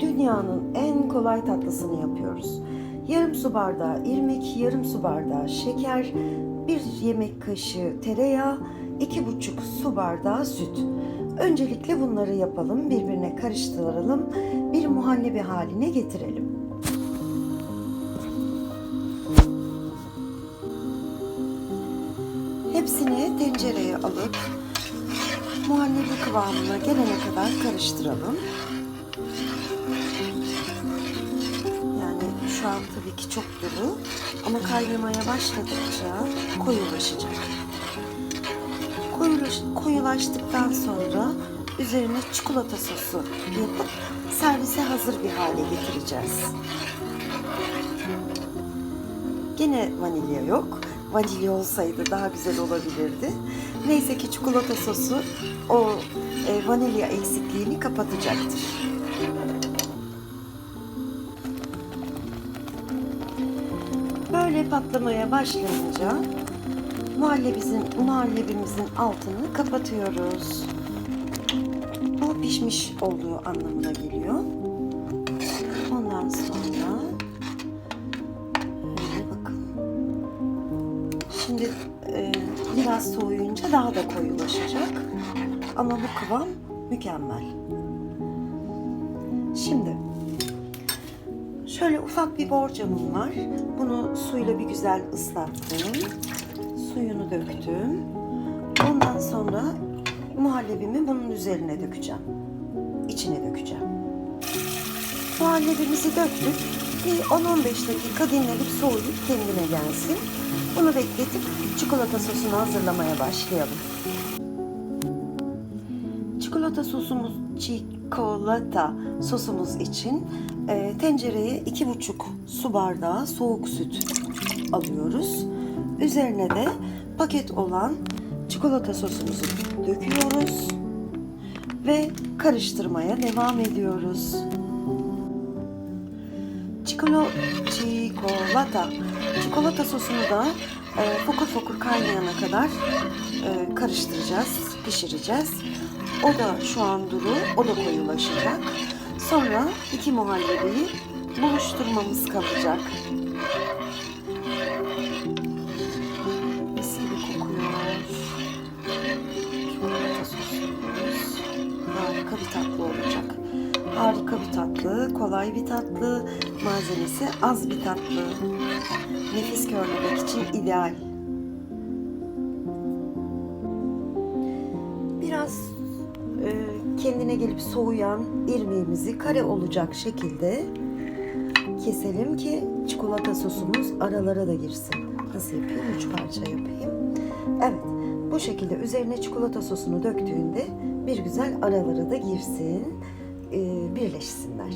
dünyanın en kolay tatlısını yapıyoruz. Yarım su bardağı irmik, yarım su bardağı şeker, bir yemek kaşığı tereyağı, iki buçuk su bardağı süt. Öncelikle bunları yapalım, birbirine karıştıralım, bir muhallebi haline getirelim. Hepsini tencereye alıp muhallebi kıvamına gelene kadar karıştıralım. Şu tabii ki çok duru ama kaynamaya başladıkça koyulaşacak. Koyulaş, koyulaştıktan sonra üzerine çikolata sosu yapıp servise hazır bir hale getireceğiz. Gene vanilya yok. Vanilya olsaydı daha güzel olabilirdi. Neyse ki çikolata sosu o e, vanilya eksikliğini kapatacaktır. Böyle patlamaya başlayınca muhallebimizin, muhallebimizin altını kapatıyoruz. Bu pişmiş olduğu anlamına geliyor. Ondan sonra bakın. Şimdi e, biraz soğuyunca daha da koyulaşacak. Ama bu kıvam mükemmel. Şimdi şöyle ufak bir borcamım var. Bunu suyla bir güzel ıslattım. Suyunu döktüm. Ondan sonra muhallebimi bunun üzerine dökeceğim. İçine dökeceğim. Muhallebimizi döktük. Bir 10-15 dakika dinlenip soğuyup kendine gelsin. Bunu bekletip çikolata sosunu hazırlamaya başlayalım. Çikolata sosumuz, çikolata sosumuz için e, tencereye iki buçuk su bardağı soğuk süt alıyoruz. Üzerine de paket olan çikolata sosumuzu döküyoruz ve karıştırmaya devam ediyoruz. Çikolo, çikolata, çikolata sosunu da e, fokur fokur kaynayana kadar e, karıştıracağız, pişireceğiz. O da şu an duru, o da koyulaşacak. Sonra iki muhallebiyi buluşturmamız kalacak. Mis gibi kokuyor. Harika bir tatlı olacak. Harika bir tatlı, kolay bir tatlı, malzemesi az bir tatlı. Nefis körlemek için ideal. Kendine gelip soğuyan irmiğimizi kare olacak şekilde keselim ki çikolata sosumuz aralara da girsin. Nasıl yapayım? Üç parça yapayım. Evet, bu şekilde üzerine çikolata sosunu döktüğünde bir güzel aralara da girsin, e, birleşsinler.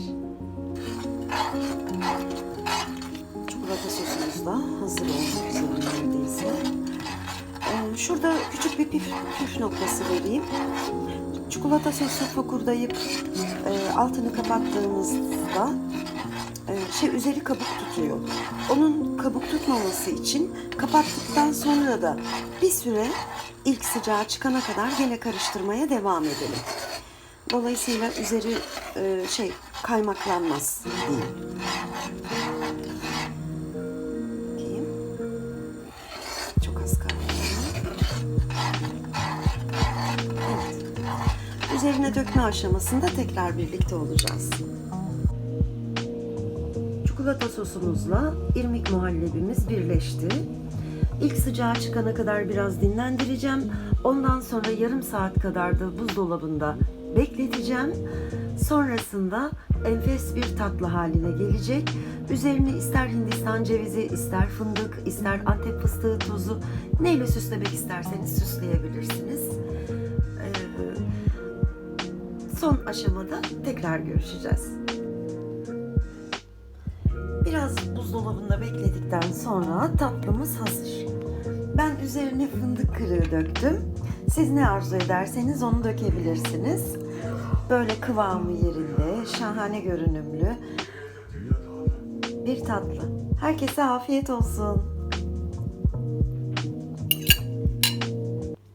Çikolata sosumuz da hazır olmak üzere neredeyse. Ee, Şurada küçük bir püf, püf noktası vereyim. Çikolata sosu fokurdayıp e, altını kapattığımızda e, şey üzeri kabuk tutuyor. Onun kabuk tutmaması için kapattıktan sonra da bir süre ilk sıcağı çıkana kadar gene karıştırmaya devam edelim. Dolayısıyla üzeri e, şey kaymaklanmaz diyeyim. Üzerine dökme aşamasında tekrar birlikte olacağız. Çikolata sosumuzla irmik muhallebimiz birleşti. İlk sıcağı çıkana kadar biraz dinlendireceğim. Ondan sonra yarım saat kadar da buzdolabında bekleteceğim. Sonrasında enfes bir tatlı haline gelecek. Üzerine ister Hindistan cevizi, ister fındık, ister Antep fıstığı tozu neyle süslemek isterseniz süsleyebilirsiniz. Son aşamada tekrar görüşeceğiz. Biraz buzdolabında bekledikten sonra tatlımız hazır. Ben üzerine fındık kırığı döktüm. Siz ne arzu ederseniz onu dökebilirsiniz. Böyle kıvamı yerinde, şahane görünümlü bir tatlı. Herkese afiyet olsun.